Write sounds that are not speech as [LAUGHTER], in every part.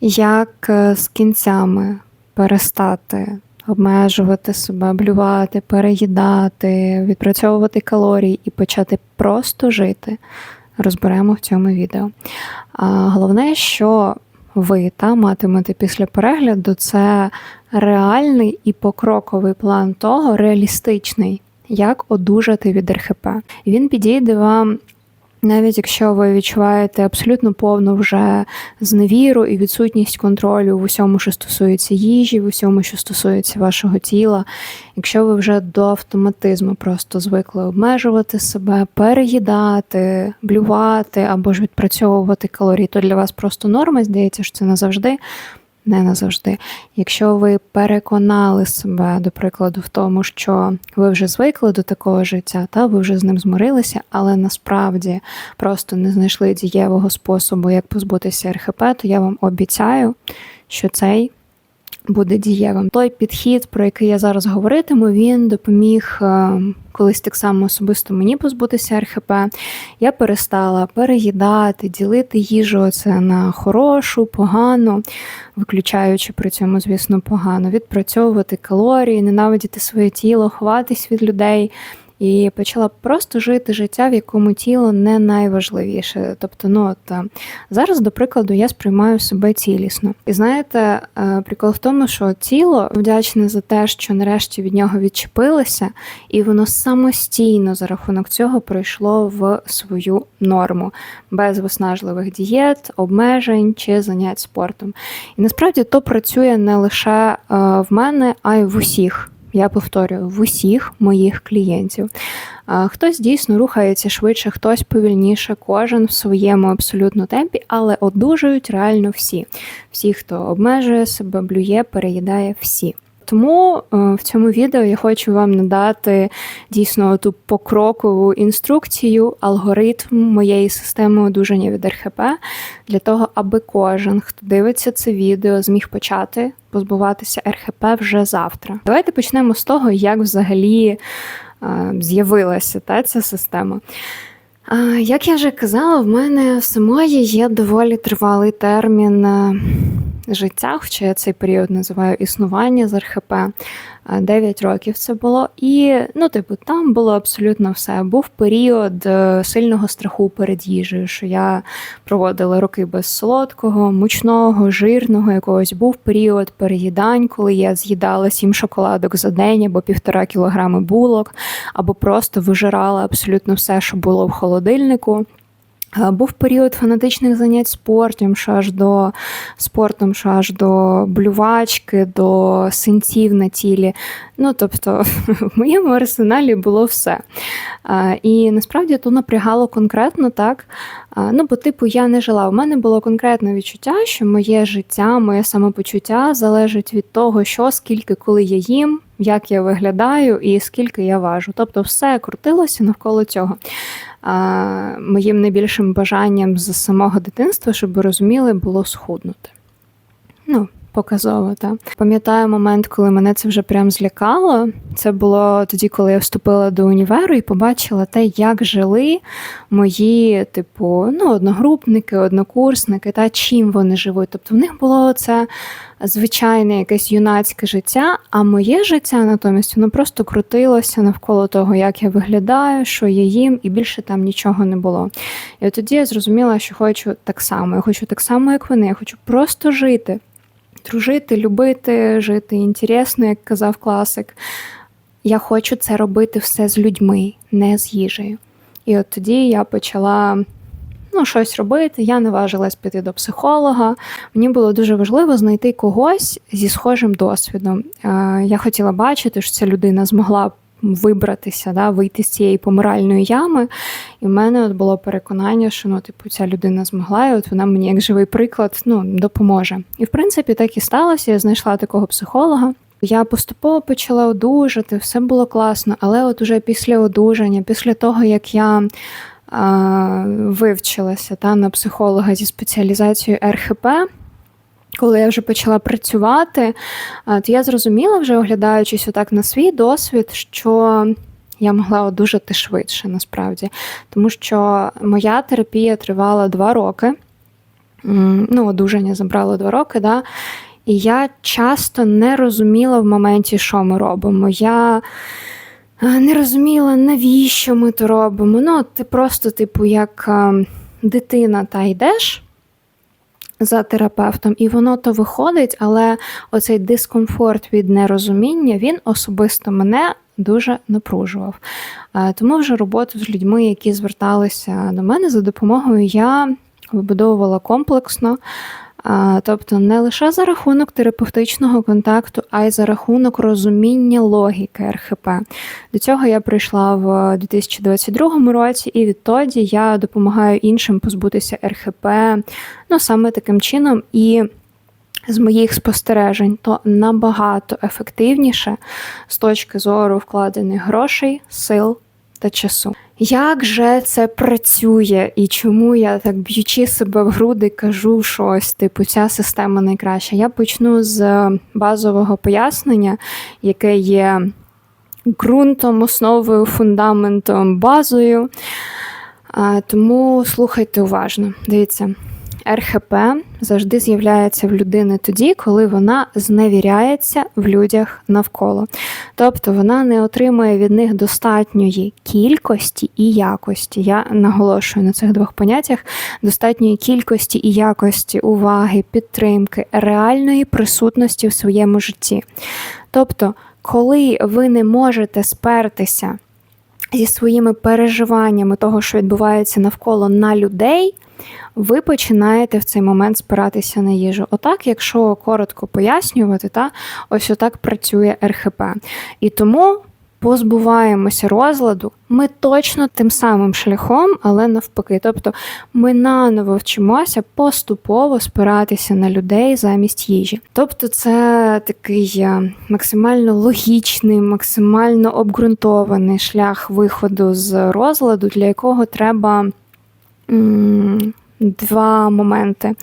Як е, з кінцями перестати обмежувати себе, блювати, переїдати, відпрацьовувати калорії і почати просто жити, розберемо в цьому відео. А головне, що ви та матимете після перегляду, це реальний і покроковий план того, реалістичний, як одужати від РХП. Він підійде вам навіть якщо ви відчуваєте абсолютно повну вже зневіру і відсутність контролю в усьому, що стосується їжі, в усьому, що стосується вашого тіла, якщо ви вже до автоматизму просто звикли обмежувати себе, переїдати, блювати або ж відпрацьовувати калорії, то для вас просто норма, здається, що це назавжди не назавжди. Якщо ви переконали себе, до прикладу, в тому, що ви вже звикли до такого життя, та ви вже з ним змирилися, але насправді просто не знайшли дієвого способу, як позбутися РХП, то я вам обіцяю, що цей буде дієвим. Той підхід, про який я зараз говоритиму, він допоміг е, колись так само особисто мені позбутися РХП. Я перестала переїдати, ділити їжу це на хорошу, погану, виключаючи при цьому, звісно, погано, відпрацьовувати калорії, ненавидіти своє тіло, ховатись від людей і почала просто жити життя, в якому тіло не найважливіше. Тобто, ну от е, зараз, до прикладу, я сприймаю себе цілісно. І знаєте, е, прикол в тому, що тіло вдячне за те, що нарешті від нього відчепилося, і воно самостійно за рахунок цього прийшло в свою норму без виснажливих дієт, обмежень чи занять спортом. І насправді то працює не лише е, в мене, а й в усіх я повторюю, в усіх моїх клієнтів. Хтось дійсно рухається швидше, хтось повільніше, кожен в своєму абсолютно темпі, але одужують реально всі. Всі, хто обмежує себе, блює, переїдає всі. Тому е, в цьому відео я хочу вам надати дійсно ту покрокову інструкцію, алгоритм моєї системи одужання від РХП для того, аби кожен, хто дивиться це відео, зміг почати позбуватися РХП вже завтра. Давайте почнемо з того, як взагалі е, з'явилася та, ця система. Як я вже казала, в мене самої є доволі тривалий термін е, життя, хоча я цей період називаю існування з РХП. 9 років це було. І, ну, типу, там було абсолютно все. Був період е, сильного страху перед їжею, що я проводила роки без солодкого, мучного, жирного якогось. Був період переїдань, коли я з'їдала сім шоколадок за день або півтора кілограми булок, або просто вижирала абсолютно все, що було в холодильнику. Був період фанатичних занять спортом, що аж до спортом, що аж до блювачки, до синців на тілі. Ну, тобто, [LAUGHS] в моєму арсеналі було все. І насправді то напрягало конкретно так. Ну, бо, типу, я не жила. У мене було конкретне відчуття, що моє життя, моє самопочуття залежить від того, що, скільки, коли я їм, як я виглядаю і скільки я важу. Тобто, все крутилося навколо цього моїм найбільшим бажанням з самого дитинства, щоб розуміли, було схуднути. Ну, показово, так. Пам'ятаю момент, коли мене це вже прям злякало. Це було тоді, коли я вступила до універу і побачила те, як жили мої, типу, ну, одногрупники, однокурсники, та чим вони живуть. Тобто в них було це звичайне якесь юнацьке життя, а моє життя натомість воно просто крутилося навколо того, як я виглядаю, що я їм, і більше там нічого не було. І от тоді я зрозуміла, що хочу так само. Я хочу так само, як вони. Я хочу просто жити дружити, любити, жити інтересно, як казав класик. Я хочу це робити все з людьми, не з їжею. І от тоді я почала ну, щось робити. Я наважилась піти до психолога. Мені було дуже важливо знайти когось зі схожим досвідом. Я хотіла бачити, що ця людина змогла вибратися, да, вийти з цієї помиральної ями. І в мене от було переконання, що ну, типу, ця людина змогла, і от вона мені як живий приклад ну, допоможе. І в принципі так і сталося. Я знайшла такого психолога. Я поступово почала одужати, все було класно, але от уже після одужання, після того, як я вивчилася та, на психолога зі спеціалізацією РХП, коли я вже почала працювати, то я зрозуміла, вже оглядаючись отак на свій досвід, що я могла одужати швидше насправді, тому що моя терапія тривала два роки. ну, одужання забрало два роки. Да? І я часто не розуміла в моменті, що ми робимо. Я не розуміла, навіщо ми то робимо. Ну, ти просто, типу, як е, дитина та йдеш за терапевтом, і воно то виходить, але оцей дискомфорт від нерозуміння він особисто мене дуже напружував. Тому вже роботу з людьми, які зверталися до мене за допомогою, я вибудовувала комплексно. Тобто не лише за рахунок терапевтичного контакту, а й за рахунок розуміння логіки РХП. До цього я прийшла в 2022 році, і відтоді я допомагаю іншим позбутися РХП ну саме таким чином. І з моїх спостережень, то набагато ефективніше з точки зору вкладених грошей, сил та часу. Як же це працює і чому я так б'ючи себе в груди кажу щось, типу, ця система найкраща? Я почну з базового пояснення, яке є ґрунтом, основою, фундаментом, базою. Тому слухайте уважно. Дивіться, РХП завжди з'являється в людини тоді, коли вона зневіряється в людях навколо. Тобто вона не отримує від них достатньої кількості і якості. Я наголошую на цих двох поняттях: достатньої кількості і якості уваги, підтримки, реальної присутності в своєму житті. Тобто, коли ви не можете спертися зі своїми переживаннями того, що відбувається навколо на людей ви починаєте в цей момент спиратися на їжу. Отак, якщо коротко пояснювати, та ось отак працює РХП. І тому. Позбуваємося розладу, ми точно тим самим шляхом, але навпаки. Тобто ми наново вчимося поступово спиратися на людей замість їжі. Тобто, це такий е, максимально логічний, максимально обґрунтований шлях виходу з розладу, для якого треба два моменти.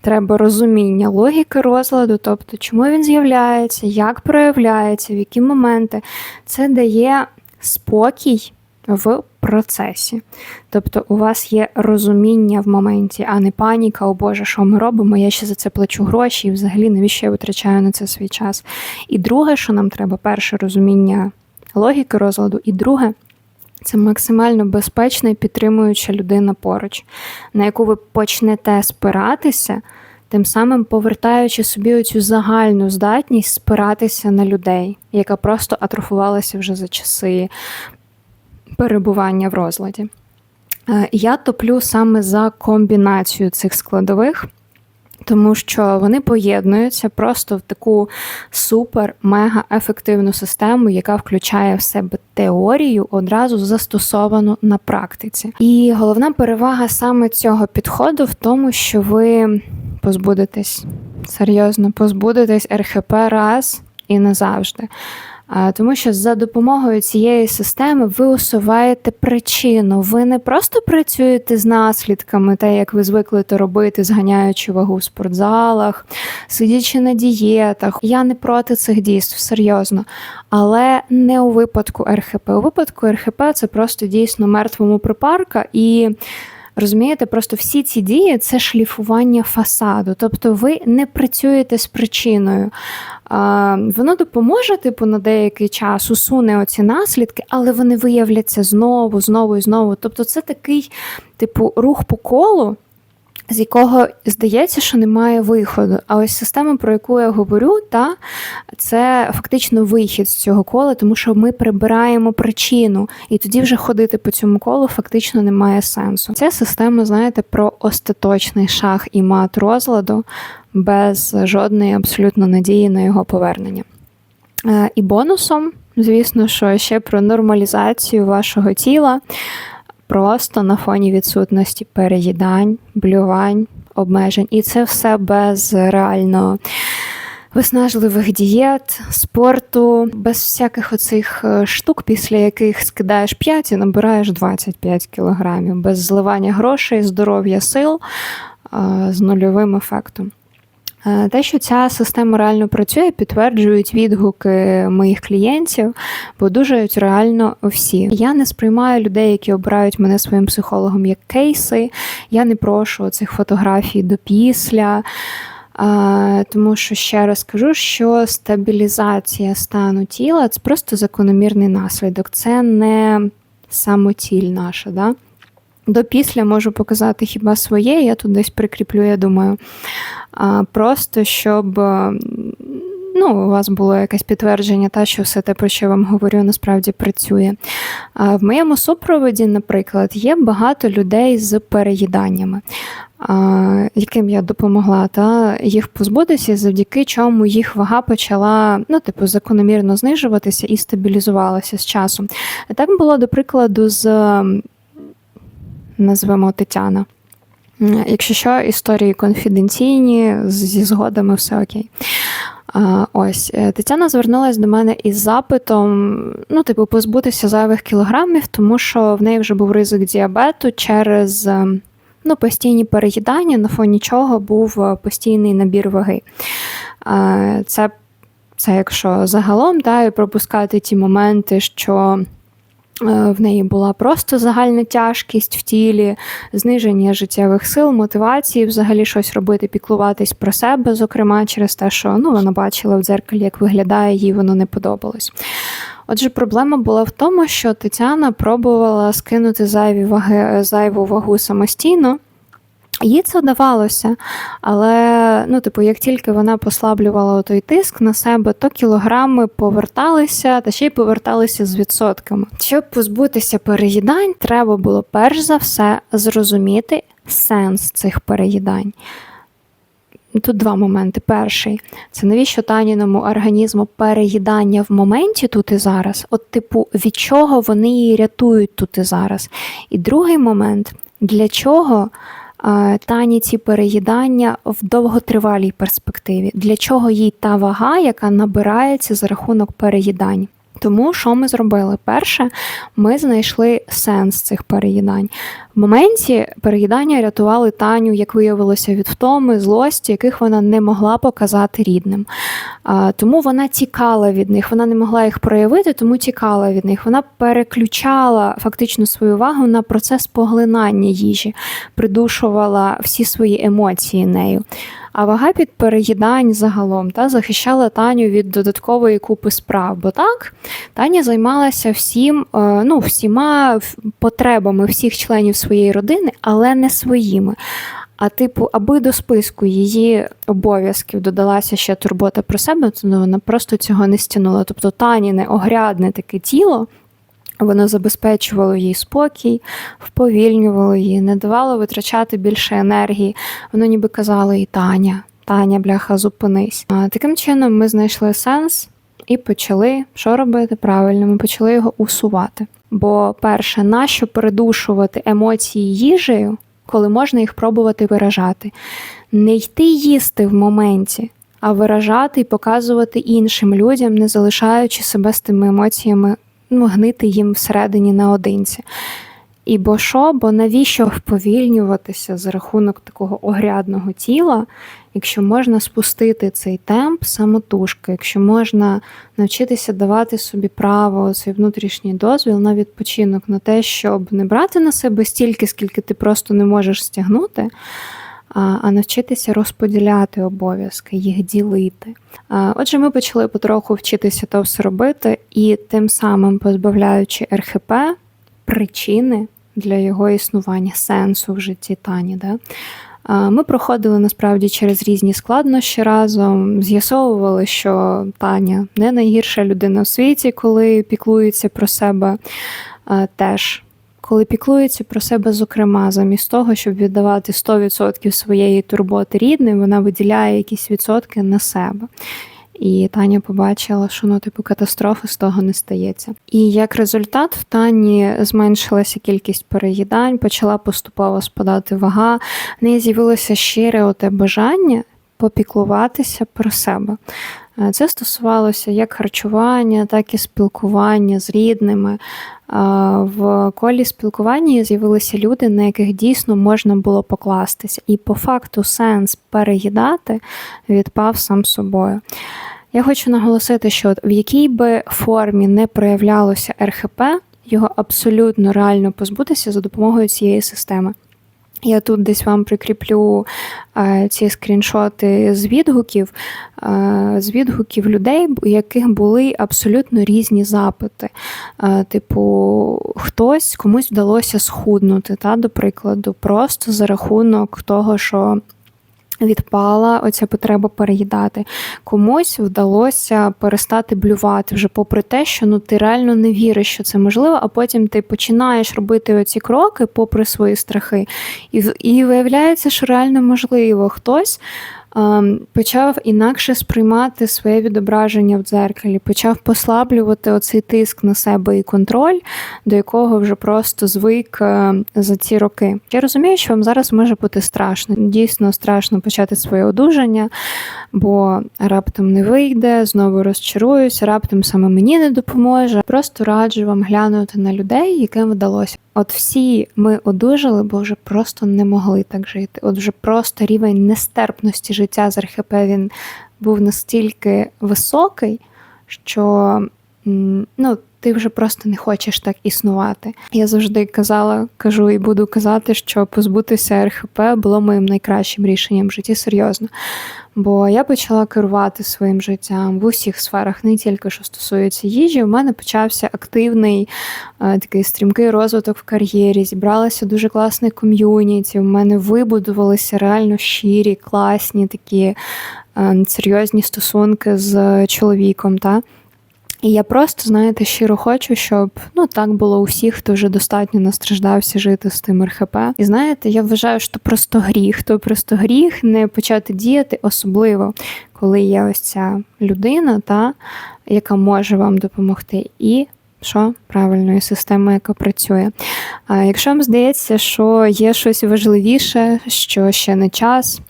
Треба розуміння логіки розладу, тобто, чому він з'являється, як проявляється, в які моменти. Це дає спокій в процесі. Тобто у вас є розуміння в моменті, а не паніка, о Боже, що ми робимо? Я ще за це плачу гроші, і взагалі навіщо я витрачаю на це свій час. І друге, що нам треба, перше розуміння логіки розладу, і друге це максимально безпечна і підтримуюча людина поруч, на яку ви почнете спиратися, тим самим повертаючи собі оцю загальну здатність спиратися на людей, яка просто атрофувалася вже за часи перебування в розладі. Е, я топлю саме за комбінацію цих складових тому що вони поєднуються просто в таку супер-мега ефективну систему, яка включає в себе теорію, одразу застосовану на практиці. І головна перевага саме цього підходу в тому, що ви позбудетесь серйозно позбудетесь РХП раз і назавжди. Тому що за допомогою цієї системи ви усуваєте причину. Ви не просто працюєте з наслідками, те, як ви звикли то робити, зганяючи вагу в спортзалах, сидячи на дієтах. Я не проти цих дійств, серйозно. Але не у випадку РХП. У випадку РХП це просто дійсно мертвому припарка і. Розумієте, просто всі ці дії це шліфування фасаду. Тобто ви не працюєте з причиною. Воно допоможе, типу, на деякий час усуне оці наслідки, але вони виявляться знову, знову і знову. Тобто, це такий, типу, рух по колу з якого здається, що немає виходу. А ось система, про яку я говорю, та це фактично вихід з цього кола, тому що ми прибираємо причину, і тоді вже ходити по цьому колу фактично немає сенсу. Ця система, знаєте, про остаточний шах і мат розладу без жодної абсолютно надії на його повернення. Е, і бонусом, звісно, що ще про нормалізацію вашого тіла просто на фоні відсутності переїдань, блювань, обмежень. І це все без реально виснажливих дієт, спорту, без всяких оцих е, штук, після яких скидаєш 5 і набираєш 25 кілограмів, без зливання грошей, здоров'я сил з нульовим ефектом. Е, Те, що ця система реально працює, підтверджують відгуки моїх клієнтів, бо дуже реально всі. Я не сприймаю людей, які обирають мене своїм психологом, як кейси. Я не прошу цих фотографій до після. Тому що ще раз кажу, що стабілізація стану тіла це просто закономірний наслідок, це не самоціль наша. Да? До після можу показати хіба своє, я тут десь прикріплю, я думаю. А, Просто щоб ну, у вас було якесь підтвердження, та, що все те, про що я вам говорю, насправді працює. А В моєму супроводі, наприклад, є багато людей з переїданнями. Яким я допомогла та їх позбутися, завдяки чому їх вага почала ну, типу, закономірно знижуватися і стабілізувалася з часом. Так було, до прикладу, з назвемо Тетяна. Якщо що, історії конфіденційні, зі згодами все окей. Ось Тетяна звернулася до мене із запитом: ну, типу, позбутися зайвих кілограмів, тому що в неї вже був ризик діабету через ну, постійні переїдання, на фоні чого був постійний набір ваги. Це це якщо загалом да, і пропускати ті моменти, що Е, в неї була просто загальна тяжкість в тілі, зниження життєвих сил, мотивації, взагалі щось робити, піклуватись про себе, зокрема, через те, що ну, вона бачила в дзеркалі, як виглядає, їй воно не подобалось. Отже, проблема була в тому, що Тетяна пробувала скинути зайві ваги, зайву вагу самостійно. Їй це вдавалося, але ну, типу, як тільки вона послаблювала той тиск на себе, то кілограми поверталися та ще й поверталися з відсотками. Щоб позбутися переїдань, треба було перш за все зрозуміти сенс цих переїдань. Тут два моменти. Перший це навіщо таніному організму переїдання в моменті тут і зараз, от, типу, від чого вони її рятують тут і зараз. І другий момент для чого тані ці переїдання в довготривалій перспективі. Для чого їй та вага, яка набирається за рахунок переїдань? Тому що ми зробили? Перше, ми знайшли сенс цих переїдань. В моменті переїдання рятували Таню, як виявилося, від втоми, злості, яких вона не могла показати рідним. Тому вона тікала від них, вона не могла їх проявити, тому тікала від них. Вона переключала фактично свою увагу на процес поглинання їжі, придушувала всі свої емоції нею. А вага під переїдань загалом та захищала Таню від додаткової купи справ. Бо так, Таня займалася всім, е, ну, всіма потребами всіх членів своєї родини, але не своїми. А, типу, аби до списку її обов'язків додалася ще турбота про себе, то ну, вона просто цього не стягнула. Тобто Таніне огрядне таке тіло. Воно забезпечувало їй спокій, вповільнювало її, не давало витрачати більше енергії. Воно ніби казало їй Таня, Таня, бляха, зупинись. А, Таким чином ми знайшли сенс і почали що робити правильно, ми почали його усувати. Бо, перше, нащо передушувати емоції їжею, коли можна їх пробувати виражати? Не йти їсти в моменті, а виражати і показувати іншим людям, не залишаючи себе з тими емоціями ну, їм всередині наодинці. І бо що, бо навіщо вповільнюватися за рахунок такого огрядного тіла, якщо можна спустити цей темп самотужки, якщо можна навчитися давати собі право, цей внутрішній дозвіл на відпочинок, на те, щоб не брати на себе стільки, скільки ти просто не можеш стягнути, а навчитися розподіляти обов'язки, їх ділити. Отже, ми почали потроху вчитися то все робити, і тим самим позбавляючи РХП причини для його існування, сенсу в житті Тані. Да? Ми проходили насправді через різні складнощі разом, з'ясовували, що Таня не найгірша людина в світі, коли піклується про себе теж коли піклується про себе, зокрема, замість того, щоб віддавати 100% своєї турботи рідним, вона виділяє якісь відсотки на себе. І Таня побачила, що ну, типу, катастрофи з того не стається. І як результат, в Тані зменшилася кількість переїдань, почала поступово спадати вага, в неї з'явилося щире оте бажання попіклуватися про себе. Е, Це стосувалося як харчування, так і спілкування з рідними. Е, В колі спілкування з'явилися люди, на яких дійсно можна було покластися. І по факту сенс переїдати відпав сам собою. Я хочу наголосити, що в якій би формі не проявлялося РХП, його абсолютно реально позбутися за допомогою цієї системи. Я тут десь вам прикріплю е, ці скріншоти з відгуків, е, з відгуків людей, у яких були абсолютно різні запити. Е, типу, хтось комусь вдалося схуднути, та, до прикладу, просто за рахунок того, що відпала оця потреба переїдати. Комусь вдалося перестати блювати вже попри те, що ну ти реально не віриш, що це можливо, а потім ти починаєш робити оці кроки попри свої страхи, і, і виявляється, що реально можливо. Хтось почав інакше сприймати своє відображення в дзеркалі, почав послаблювати оцей тиск на себе і контроль, до якого вже просто звик е, за ці роки. Я розумію, що вам зараз може бути страшно. Дійсно страшно почати своє одужання, бо раптом не вийде, знову розчаруюсь, раптом саме мені не допоможе. Просто раджу вам глянути на людей, яким вдалося. От всі ми одужали, бо вже просто не могли так жити. От вже просто рівень нестерпності життя з РХП він був настільки високий, що ну, ти вже просто не хочеш так існувати. Я завжди казала, кажу і буду казати, що позбутися РХП було моїм найкращим рішенням в житті серйозно. Бо я почала керувати своїм життям в усіх сферах, не тільки що стосується їжі. У мене почався активний е, такий стрімкий розвиток в кар'єрі. Зібралося дуже класне ком'юніті. У мене вибудувалися реально щирі, класні такі е, серйозні стосунки з чоловіком. Та? І я просто, знаєте, щиро хочу, щоб ну так було у всіх, хто вже достатньо настраждався жити з тим РХП. І знаєте, я вважаю, що просто гріх, то просто гріх не почати діяти, особливо коли є ось ця людина, та яка може вам допомогти. І що правильної системи, яка працює. А якщо вам здається, що є щось важливіше, що ще не час.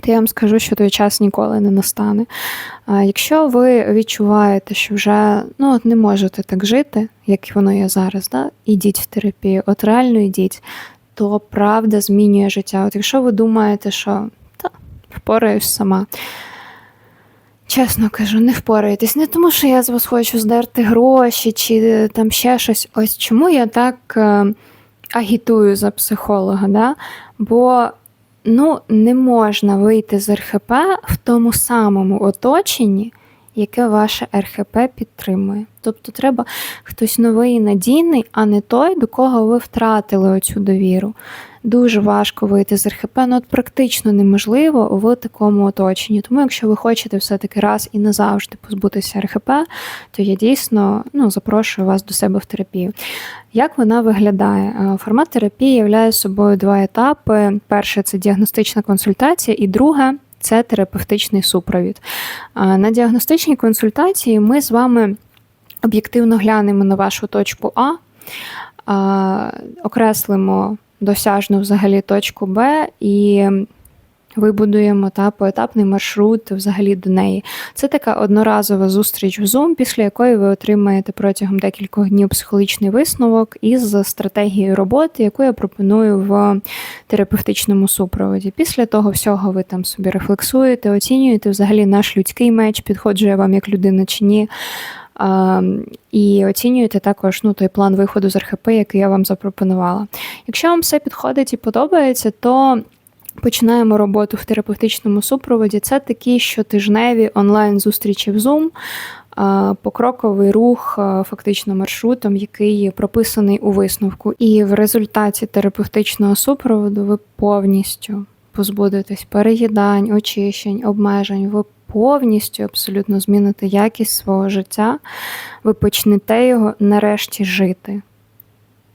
То я вам скажу, що той час ніколи не настане. А якщо ви відчуваєте, що вже ну, от не можете так жити, як воно є зараз, да? ідіть в терапію, от реально ідіть, то правда змінює життя. От якщо ви думаєте, що та, впораюсь сама. Чесно кажу, не впораєтесь. Не тому, що я з вас хочу здерти гроші чи там ще щось. Ось чому я так е, агітую за психолога, да? бо ну, не можна вийти з РХП в тому самому оточенні, яке ваше РХП підтримує. Тобто треба хтось новий і надійний, а не той, до кого ви втратили оцю довіру. Дуже важко вийти з РХП, ну от практично неможливо в такому оточенні. Тому, якщо ви хочете все-таки раз і назавжди позбутися РХП, то я дійсно ну, запрошую вас до себе в терапію. Як вона виглядає? Е, Формат терапії являє собою два етапи: перше це діагностична консультація, і друге це терапевтичний супровід. Е, На діагностичній консультації ми з вами об'єктивно глянемо на вашу точку А, а, окреслимо досяжну взагалі точку Б і вибудуємо та поетапний маршрут взагалі до неї. Це така одноразова зустріч в Zoom, після якої ви отримаєте протягом декількох днів психологічний висновок із стратегією роботи, яку я пропоную в терапевтичному супроводі. Після того всього ви там собі рефлексуєте, оцінюєте взагалі наш людський меч, підходжу я вам як людина чи ні. А, і оцінюєте також ну, той план виходу з РХП, який я вам запропонувала. Якщо вам все підходить і подобається, то починаємо роботу в терапевтичному супроводі. Це такі щотижневі онлайн-зустрічі в Zoom, покроковий рух фактично маршрутом, який прописаний у висновку. І в результаті терапевтичного супроводу ви повністю позбудетесь переїдань, очищень, обмежень. Ви повністю абсолютно зміните якість свого життя, ви почнете його нарешті жити.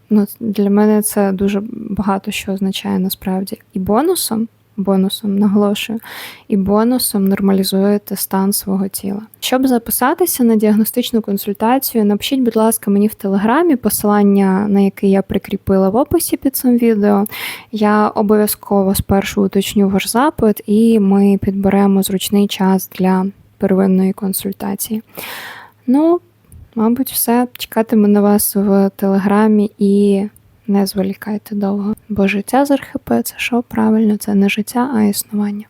Ну, для мене це дуже багато що означає насправді. І бонусом бонусом, наголошую, і бонусом нормалізуєте стан свого тіла. Щоб записатися на діагностичну консультацію, напишіть, будь ласка, мені в телеграмі посилання, на яке я прикріпила в описі під цим відео. Я обов'язково спершу уточню ваш запит, і ми підберемо зручний час для первинної консультації. Ну, мабуть, все. Чекатиму на вас в телеграмі і не зволікайте довго. Бо життя з архипе це що правильно? Це не життя, а існування.